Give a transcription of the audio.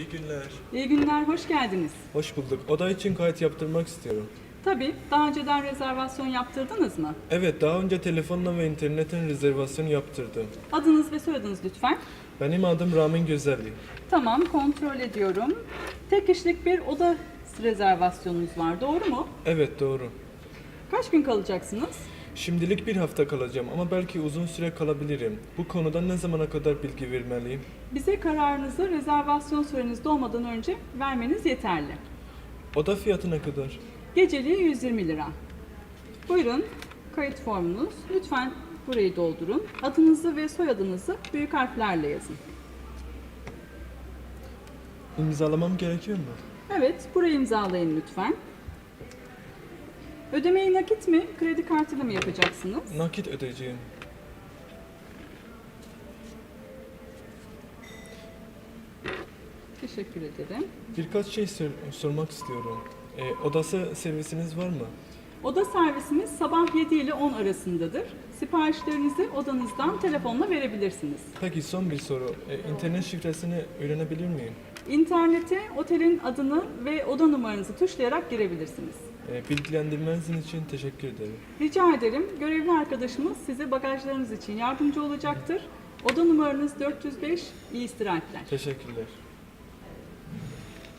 İyi günler. İyi günler, hoş geldiniz. Hoş bulduk. Oda için kayıt yaptırmak istiyorum. Tabii, daha önceden rezervasyon yaptırdınız mı? Evet, daha önce telefonla ve internetten rezervasyon yaptırdım. Adınız ve soyadınız lütfen. Benim adım Ramin Güzelli. Tamam, kontrol ediyorum. Tek kişilik bir oda rezervasyonunuz var, doğru mu? Evet, doğru. Kaç gün kalacaksınız? Şimdilik bir hafta kalacağım ama belki uzun süre kalabilirim. Bu konuda ne zamana kadar bilgi vermeliyim? Bize kararınızı rezervasyon süreniz dolmadan önce vermeniz yeterli. Oda fiyatı ne kadar? Geceliği 120 lira. Buyurun, kayıt formunuz. Lütfen burayı doldurun. Adınızı ve soyadınızı büyük harflerle yazın. İmzalamam gerekiyor mu? Evet, burayı imzalayın lütfen. Ödemeyi nakit mi, kredi kartıyla mı yapacaksınız? Nakit ödeyeceğim. Teşekkür ederim. Birkaç şey sor- sormak istiyorum. E, odası servisiniz var mı? Oda servisimiz sabah 7 ile 10 arasındadır. Siparişlerinizi odanızdan telefonla verebilirsiniz. Peki son bir soru. E, internet şifresini öğrenebilir miyim? İnternete otelin adını ve oda numaranızı tuşlayarak girebilirsiniz. E, bilgilendirmeniz için teşekkür ederim. Rica ederim, görevli arkadaşımız size bagajlarınız için yardımcı olacaktır. Oda numaranız 405, iyi istirahatler. Teşekkürler.